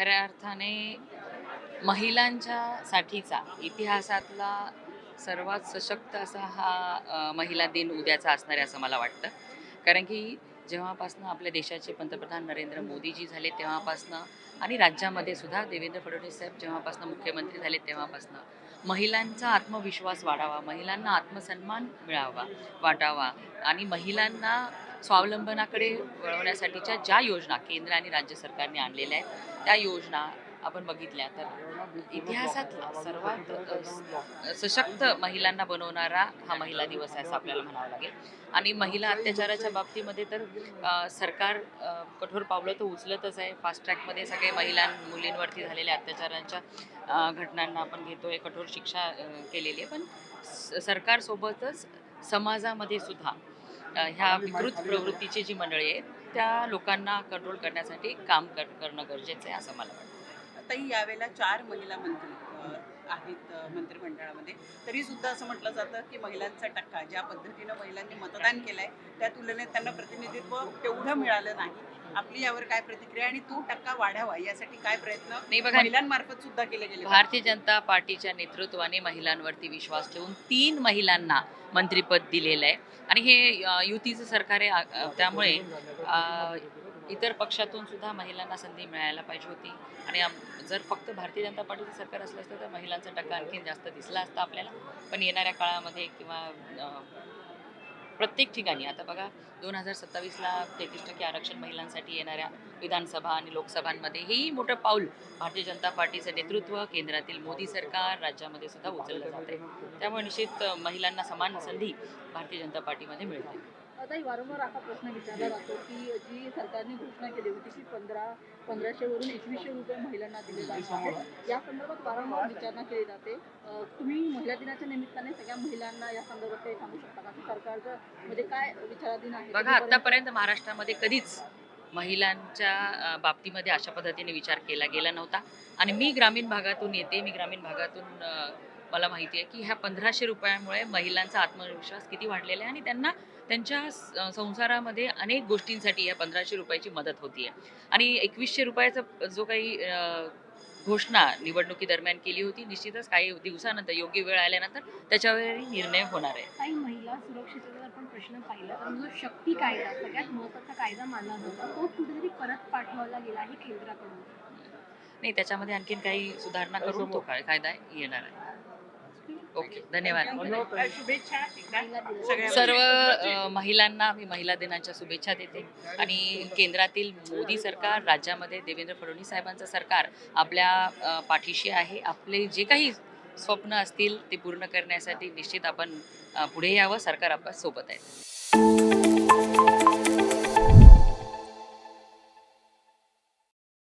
खऱ्या अर्थाने महिलांच्या साठीचा इतिहासातला सर्वात सशक्त असा हा महिला दिन उद्याचा असणार आहे असं मला वाटतं. कारण की जेव्हापासनं आपल्या देशाचे पंतप्रधान नरेंद्र मोदीजी झाले तेव्हापासनं आणि राज्यामध्ये सुद्धा देवेंद्र फडणवीस साहेब जेव्हापासनं मुख्यमंत्री झाले तेव्हापासनं महिलांचा आत्मविश्वास वाढावा महिलांना आत्मसन्मान मिळावा वाटावा आणि महिलांना स्वावलंबनाकडे वळवण्यासाठीच्या ज्या योजना केंद्र आणि राज्य सरकारने आणलेल्या आहेत त्या योजना आपण बघितल्या. तर इतिहासातला सर्वात सशक्त महिलांना बनवणारा हा महिला दिवस आहे असं आपल्याला म्हणावं लागेल. आणि महिला अत्याचाराच्या बाबतीमध्ये तर सरकार कठोर पावलं तर उचलतच आहे. फास्ट ट्रॅकमध्ये सगळे महिलां मुलींवरती झालेल्या अत्याचारांच्या घटनांना आपण घेतोय. कठोर शिक्षा केलेली आहे. पण स- सरकारसोबतच समाजामध्ये सुद्धा ह्या विकृत प्रवृत्तीची जी मंडळी आहेत त्या लोकांना कंट्रोल करण्यासाठी काम कर करणं गरजेचं आहे असं मला वाटतं. ताई यावेळेला चार महिला मंत्री आहेत मंत्रिमंडळामध्ये. तरी सुद्धा असं म्हटलं जातं की महिलांचा टक्का ज्या पद्धतीनं महिलांनी मतदान केलंय त्या तुलनेत त्यांना प्रतिनिधित्व तेवढं मिळालं नाही. आपली यावर काय प्रतिक्रिया आणि तो टक्का वाढावा यासाठी काय प्रयत्न नाही बघा महिलांमार्फत सुद्धा केले गेले भारतीय जनता पार्टीच्या नेतृत्वाने महिलांवरती विश्वास ठेवून तीन महिलांना मंत्रिपद दिलेलं आहे. आणि हे युतीचं सरकार आहे त्यामुळे इतर पक्षातून सुद्धा महिलांना संधी मिळायला पाहिजे होती. आणि जर फक्त भारतीय जनता पार्टीचं सरकार असलं असतं तर महिलांचा टक्का आणखीन जास्त दिसला असता आपल्याला. पण येणाऱ्या काळामध्ये किंवा प्रत्येक ठिकाणी. आता बघा दोन हजार सत्तावीसला तेहतीस टक्के आरक्षण महिलांसाठी येणाऱ्या विधानसभा आणि लोकसभांमध्ये हेही मोठं पाऊल भारतीय जनता पार्टीचं नेतृत्व केंद्रातील मोदी सरकार राज्यामध्ये सुद्धा उचललं जात आहे. त्यामुळे निश्चित महिलांना समान संधी भारतीय जनता पार्टीमध्ये मिळते आताही वारंवार असा प्रश्न विचारला जातो की जी सरकारने घोषणा केली होती की पंधरा पंधराशेवरून एकवीसशे रुपये महिलांना दिले जात या संदर्भात वारंवार विचारणा केली जाते. तुम्ही महिला दिनाच्या निमित्ताने सगळ्या महिलांना या संदर्भात काही सांगू शकता का? म्हणजे काय विचाराधीन आहे? बघा आतापर्यंत महाराष्ट्रामध्ये कधीच महिलांच्या बाबतीमध्ये अशा पद्धतीने विचार केला गेला नव्हता. आणि मी ग्रामीण भागातून येते मी ग्रामीण भागातून मला माहिती आहे की ह्या पंधराशे रुपयामुळे महिलांचा आत्मविश्वास किती वाढलेला आहे आणि त्यांना त्यांच्या संसारामध्ये अनेक गोष्टींसाठी या पंधराशे रुपयाची मदत होती आहे आणि एकवीसशे रुपयाचा जो काही घोषणा निवडणुकीदरम्यान केली होती. निश्चितच काही दिवसानंतर योग्य वेळ आल्यानंतर त्याच्यावरही निर्णय होणार आहे. काही महिला सुरक्षेचा जर आपण प्रश्न पाहिला. तर जो शक्ती कायदा सगळ्यात महत्त्वाचा कायदा मानला जातो तो कुठेतरी परत पाठवला गेला आहे केंद्राकडून. नाही त्याच्यामध्ये आणखीन काही सुधारणा करून तो काय कायदा येणार आहे. ओके धन्यवाद. सर्व अ, महिलांना मी महिला दिनाच्या शुभेच्छा देते. आणि केंद्रातील मोदी सरकार राज्यामध्ये देवेंद्र फडणवीस साहेबांचं सरकार आपल्या अ, पाठीशी आहे. आपले जे काही स्वप्न असतील ते पूर्ण करण्यासाठी निश्चित आपण अ, पुढे यावं. सरकार आपल्यासोबत आहे.